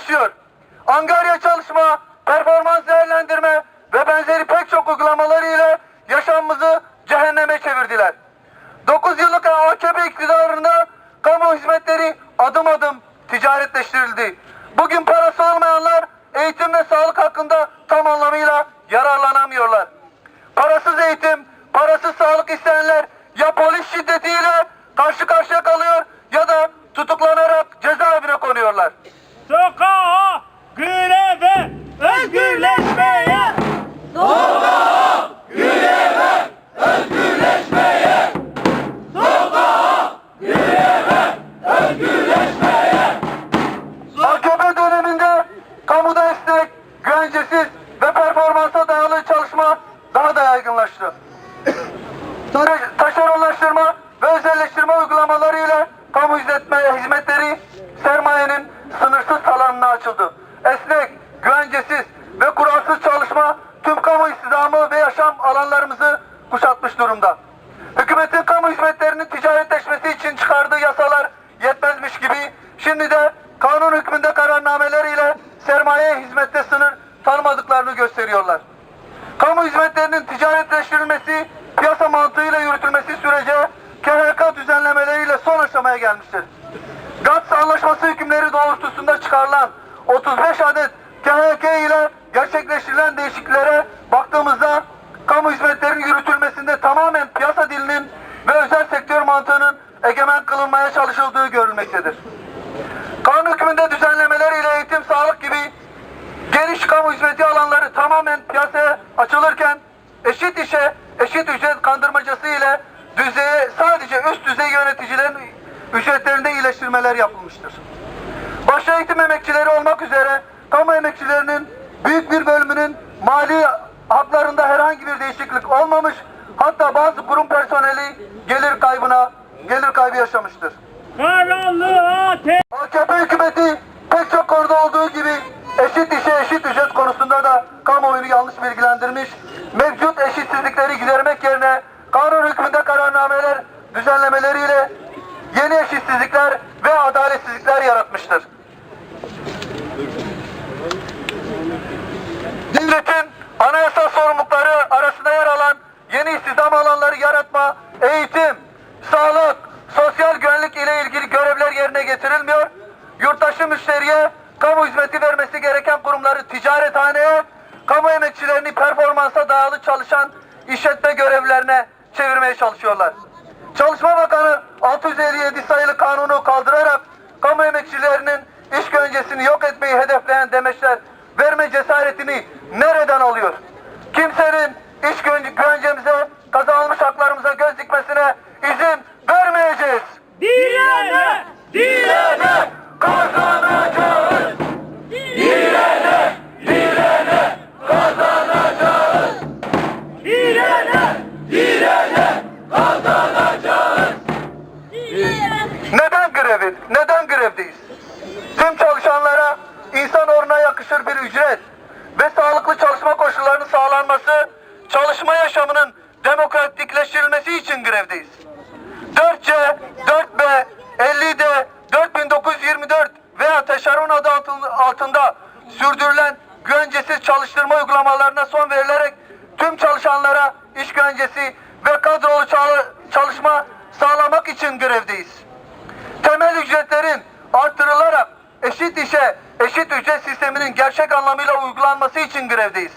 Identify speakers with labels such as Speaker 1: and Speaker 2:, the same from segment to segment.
Speaker 1: kötüleşiyor. Angarya çalışma, performans değerlendirme ve benzeri pek çok uygulamaları ile yaşamımızı cehenneme çevirdiler. 9 yıllık AKP iktidarında kamu hizmetleri adım adım ticaretleştirildi. Bugün parası olmayanlar eğitim ve sağlık hakkında tam anlamıyla yararlanamıyorlar. Parasız eğitim, parasız sağlık isteyenler ya polis şiddetiyle karşı karşıya kalıyor ya da tutuklanarak cezaevine konuyorlar.
Speaker 2: Sokağa, greve, özgürleşmeye.
Speaker 1: AKP döneminde kamuda esnek, güvencesiz ve performansa dayalı çalışma daha da yaygınlaştı. Ta- Taşeronlaştırma ve özelleştirme uygulamaları ile kamu hizmetme, hizmetleri sermayenin sınırsız alanına açıldı. Esnek, güvencesiz ve kuralsız çalışma tüm kamu istihdamı ve yaşam alanlarımızı kuşatmış durumda. Hükümetin kamu hizmetlerinin ticaretleşmesi için çıkardığı yasalar yetmezmiş gibi şimdi de kanun hükmünde kararnameleriyle sermaye hizmette sınır tanımadıklarını gösteriyorlar. Kamu hizmetlerinin ticaretleştirilmesi, piyasa mantığıyla yürütülmesi sürece KHK düzenlemeleriyle son aşamaya gelmiştir. GATS anlaşması hükümleri doğrultusunda çıkarılan 35 adet KHK ile gerçekleştirilen değişikliklere baktığımızda kamu hizmetlerinin yürütülmesinde tamamen piyasa dilinin ve özel sektör mantığının egemen kılınmaya çalışıldığı görülmektedir. Kanun hükmünde düzenlemeler ile eğitim, sağlık gibi geniş kamu hizmeti alanları tamamen piyasaya açılırken eşit işe eşit ücret kandırmacası ile düzeye sadece üst düzey yöneticilerin ücretlerinde iyileştirmeler yapılmıştır. Başta eğitim emekçileri olmak üzere kamu emekçilerinin yaşamıştır.
Speaker 2: Karanlığa.
Speaker 1: AKP hükümeti pek çok konuda olduğu gibi eşit işe eşit ücret konusunda da kamuoyunu yanlış bilgilendirmiş, mevcut eşitsizlikleri gidermek yerine kanun hükmünde kararnameler düzenlemeleriyle Yurttaşı müşteriye kamu hizmeti vermesi gereken kurumları ticarethaneye, kamu emekçilerini performansa dayalı çalışan işletme görevlerine çevirmeye çalışıyorlar. Çalışma Bakanı 657 sayılı kanunu kaldırarak kamu emekçilerinin iş güvencesini yok etmeyi hedefleyen demeçler verme cesaretini nereden alıyor? Kimsenin iş güvence- bir ücret ve sağlıklı çalışma koşullarının sağlanması, çalışma yaşamının demokratikleştirilmesi için grevdeyiz. 4C, 4B, 50D, 4924 veya teşeron adı altın- altında sürdürülen güvencesiz çalıştırma uygulamalarına son verilerek tüm çalışanlara iş güvencesi ve kadrolu çal- çalışma sağlamak için grevdeyiz temel ücretlerin artırılarak eşit işe eşit ücret sisteminin gerçek anlamıyla uygulanması için grevdeyiz.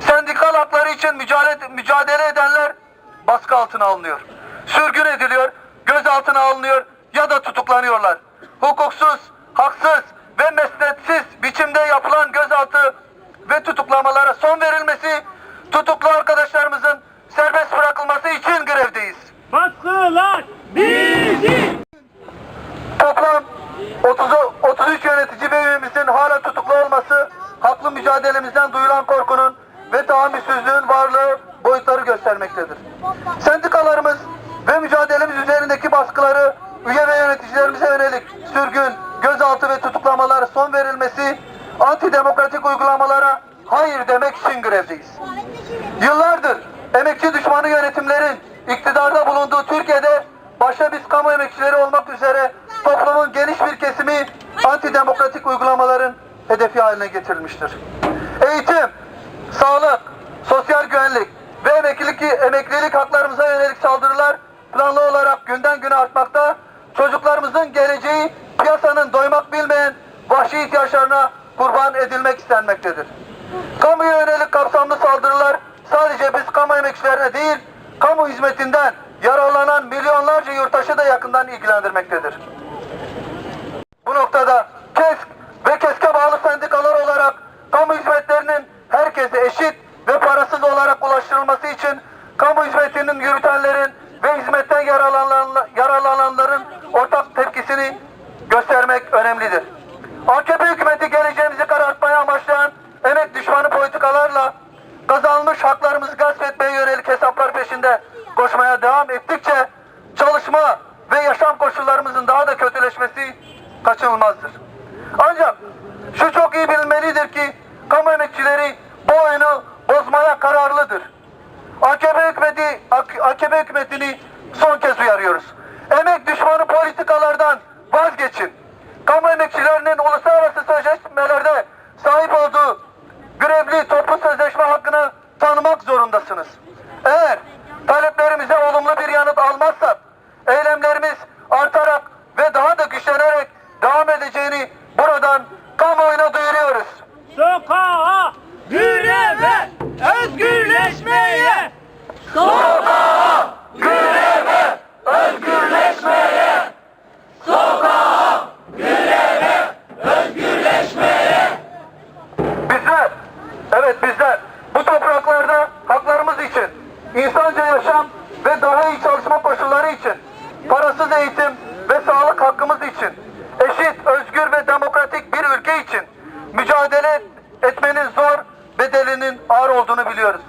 Speaker 1: Sendikal hakları için mücadele, mücadele edenler baskı altına alınıyor. Sürgün ediliyor, gözaltına alınıyor ya da tutuklanıyorlar. Hukuksuz, haksız ve mesnetsiz biçimde yapılan gözaltı ve tutuklamalara son verilmesi, tutuklu arkadaşlarımızın serbest bırakılması için grevdeyiz.
Speaker 2: baskılar bizi.
Speaker 1: Toplu 30, mücadelemizden duyulan korkunun ve tahammülsüzlüğün varlığı boyutları göstermektedir. Sendikalarımız ve mücadelemiz üzerindeki baskıları üye ve yöneticilerimize yönelik sürgün, gözaltı ve tutuklamalara son verilmesi, antidemokratik uygulamalara hayır demek için grevdeyiz. Yıllardır emekçi düşmanı yönetimlerin iktidarda bulunduğu Türkiye'de başta biz kamu emekçileri olmak üzere toplumun geniş bir kesimi antidemokratik uygulamaların hedefi haline getirilmiştir. Eğitim, sağlık, sosyal güvenlik ve emeklilik, emeklilik haklarımıza yönelik saldırılar planlı olarak günden güne artmakta, çocuklarımızın geleceği piyasanın doymak bilmeyen vahşi ihtiyaçlarına kurban edilmek istenmektedir. Kamuya yönelik kapsamlı saldırılar sadece biz kamu emekçilerine değil, kamu hizmetinden yararlanan milyonlarca yurttaşı da yakından ilgilendirmektedir. Bu noktada KESK ve KESK'e bağlı sendikalar olarak kamu hizmetlerinin herkese eşit ve parasız olarak ulaştırılması için kamu hizmetinin yürütenlerin ve hizmetten yararlanan- yararlananların ortak tepkisini göstermek önemlidir. AKP hükümeti geleceğimizi karartmaya amaçlayan emek düşmanı politikalarla kazanılmış haklarımızı gasp etmeye yönelik hesaplar peşinde koşmaya devam ettikçe çalışma ve yaşam koşullarımızın daha da kötüleşmesi kaçınılmazdır. Ancak şu çok iyi bilinmelidir ki kamu emekçileri bu oyunu bozmaya kararlıdır. AKP hükümeti AKP hükümetini son kez uyarıyoruz. Emek düşmanı politikalardan vazgeçin. Evet bizler bu topraklarda haklarımız için, insanca yaşam ve daha iyi çalışma koşulları için, parasız eğitim ve sağlık hakkımız için, eşit, özgür ve demokratik bir ülke için mücadele etmenin zor bedelinin ağır olduğunu biliyoruz.